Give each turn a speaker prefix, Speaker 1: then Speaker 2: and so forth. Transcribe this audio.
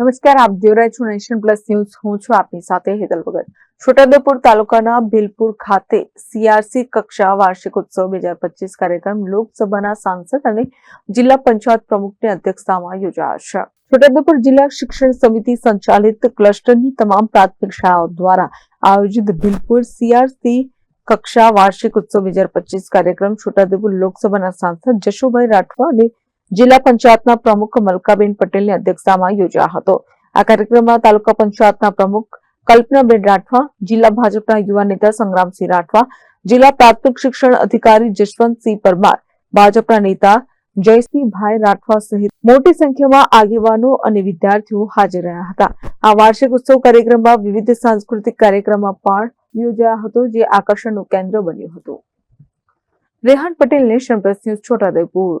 Speaker 1: નમસ્કાર, આપ જોઈ રહ્યા છો નેશન પ્લસ ન્યૂઝ. હું છું આપની સાથે હેતલ ભગત. છોટાઉદેપુર તાલુકાના ભીલપુર ખાતે સીઆરસી કક્ષા વાર્ષિક ઉત્સવ બે હજાર પચીસ કાર્યક્રમ લોકસભાના સાંસદ અને જિલ્લા પંચાયત પ્રમુખની અધ્યક્ષતામાં યોજાશે. છોટાઉદેપુર જિલ્લા શિક્ષણ સમિતિ સંચાલિત ક્લસ્ટરની તમામ પ્રાથમિક શાળાઓ દ્વારા આયોજિત ભીલપુર સીઆરસી કક્ષા વાર્ષિક ઉત્સવ બે હજાર પચીસ કાર્યક્રમ છોટાઉદેપુર લોકસભાના સાંસદ જશુભાઈ રાઠવા અને જિલ્લા પંચાયતના પ્રમુખ મલકાબેન પટેલની અધ્યક્ષતામાં યોજાયો હતો. આ કાર્યક્રમમાં તાલુકા પંચાયતના પ્રમુખ કલ્પનાબેન રાઠવા, જિલ્લા ભાજપના યુવા નેતા સંગ્રામસિંહ રાઠવા, જિલ્લા પ્રાથમિક શિક્ષણ અધિકારી જશવંતસિંહ પરમાર, ભાજપના નેતા જયસિંહભાઈ રાઠવા સહિત મોટી સંખ્યામાં આગેવાનો અને વિદ્યાર્થીઓ હાજર રહ્યા હતા. આ વાર્ષિક ઉત્સવ કાર્યક્રમમાં વિવિધ સાંસ્કૃતિક કાર્યક્રમમાં પણ યોજાયા હતો, જે આકર્ષણનું કેન્દ્ર બન્યું હતું. Rehan Patel Nation Press News Chhotaudepur.